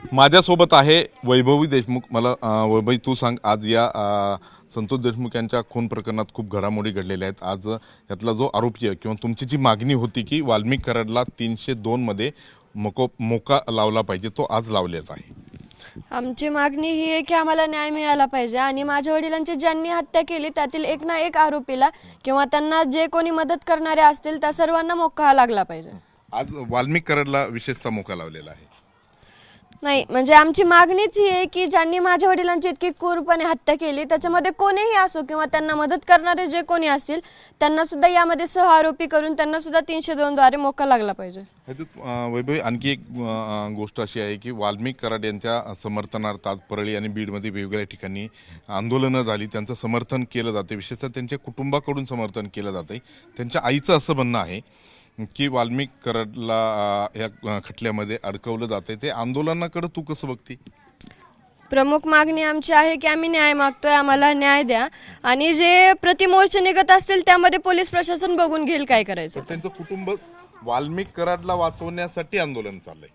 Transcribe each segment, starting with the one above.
माझ्यासोबत आहे वैभवी देशमुख. मला वैभवी तू सांग आज या संतोष देशमुख यांच्या खून प्रकरणात खूप घडामोडी घडलेल्या आहेत. आज यातला जो आरोपी आहे किंवा तुमची जी मागणी होती की वाल्मिक कराडला तीनशे दोनमध्ये मोको मोका लावला पाहिजे तो आज लावलेला आहे. आमची मागणी ही आहे की आम्हाला न्याय मिळाला पाहिजे. आणि माझ्या वडिलांची ज्यांनी हत्या केली त्यातील एक ना एक आरोपीला किंवा त्यांना जे कोणी मदत करणारे असतील त्या सर्वांना मोक्का हा लागला पाहिजे. आज वाल्मिक कराडला विशेषतः मोका लावलेला आहे. नाही म्हणजे आमची मागणीच ही आहे की ज्यांनी माझ्या वडिलांची इतकी क्रूरपणे हत्या केली त्याच्यामध्ये कोणीही असो किंवा त्यांना मदत करणारे जे कोणी असतील त्यांना सुद्धा यामध्ये सहआरोपी करून त्यांना सुद्धा तीनशे दोन द्वारे मोका लागला पाहिजे. ह्याच्यात, अं, वैभवी आणखी एक अं, गोष्ट अशी आहे की वाल्मिक कराड यांच्या समर्थनार्थ आज परळी आणि बीडमध्ये वेगवेगळ्या ठिकाणी आंदोलनं झाली. त्यांचं समर्थन केलं जाते विशेषतः त्यांच्या कुटुंबाकडून समर्थन केलं जाते त्यांच्या आईचं असं म्हणणं आहे की वाल्मिक कराडला या खटल्यामध्ये अडकवलं जाते ते आंदोलनाकडे तू कसं बघते? प्रमुख मागणी आमची आहे की आम्ही न्याय मागतोय आम्हाला न्याय द्या. आणि जे प्रतिमोर्चे निघत असतील त्यामध्ये पोलीस प्रशासन बघून घेईल काय करायचं. त्यांचं कुटुंब वाल्मिक कराडला वाचवण्यासाठी आंदोलन चाललंय.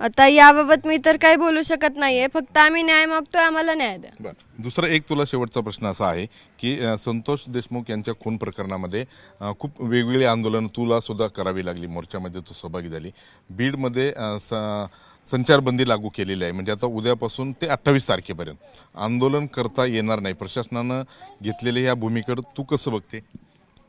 आता याबाबत मी तर काही बोलू शकत नाहीये. फक्त आम्ही न्याय मागतोय आम्हाला न्याय द्या. बरं. दुसरा एक तुला शेवटचा प्रश्न असा आहे की अ, संतोष देशमुख यांच्या खून प्रकरणामध्ये अ, खूप वेगवेगळी आंदोलन तुला सुद्धा करावी लागली मोर्चामध्ये तू सहभागी झाली. बीडमध्ये अ, स- संचारबंदी लागू केलेली आहे. म्हणजे आता उद्यापासून ते अठ्ठावीस तारखेपर्यंत. आंदोलन करता येणार नाही. प्रशासनानं घेतलेल्या या भूमिकेवर तू कसं बघते?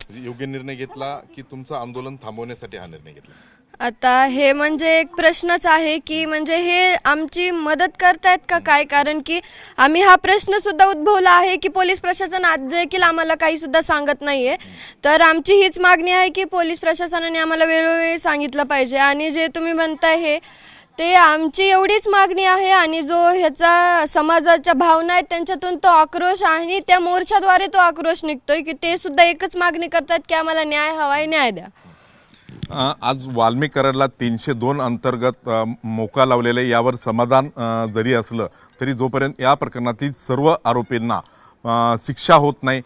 म्हणजे योग्य निर्णय घेतला की तुमचं आंदोलन थांबवण्यासाठी हा निर्णय घेतला? आता हे म्हणजे एक प्रश्नच आहे की म्हणजे हे आमची मदत करतायत का काय? कारण की आम्ही हा प्रश्न सुद्धा उद्भवला आहे की पोलीस प्रशासन आज देखील आम्हाला काही सुद्धा सांगत नाहीये. तर आमची हीच मागणी आहे की पोलीस प्रशासनाने आम्हाला वेळोवेळी सांगितलं पाहिजे. आणि जे तुम्ही म्हणताय हे ते आमची एवढीच मागणी आहे आणि जो ह्याचा समाजाच्या भावना आहेत त्यांच्यातून तो आक्रोश आणि त्या मोर्चाद्वारे तो आक्रोश निघतोय की ते सुद्धा एकच मागणी करतात की आम्हाला न्याय हवाय न्याय द्या. आज वाल्मिक कराडला तीनशे दोन अंतर्गत मोका मोका लावलेले यावर समाधान जरी असलं तरी जोपर्यंत या प्रकरणातील सर्व आरोपींना शिक्षा होत नाही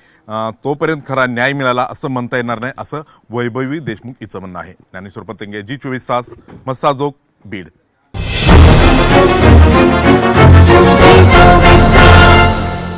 तोपर्यंत खरा न्याय मिळाला असं म्हणता येणार नाही असं वैभवी देशमुख हिचं म्हणणं आहे. ज्ञानेश्वर पतंगे जी चोवीस तास मस्साजोग बीड.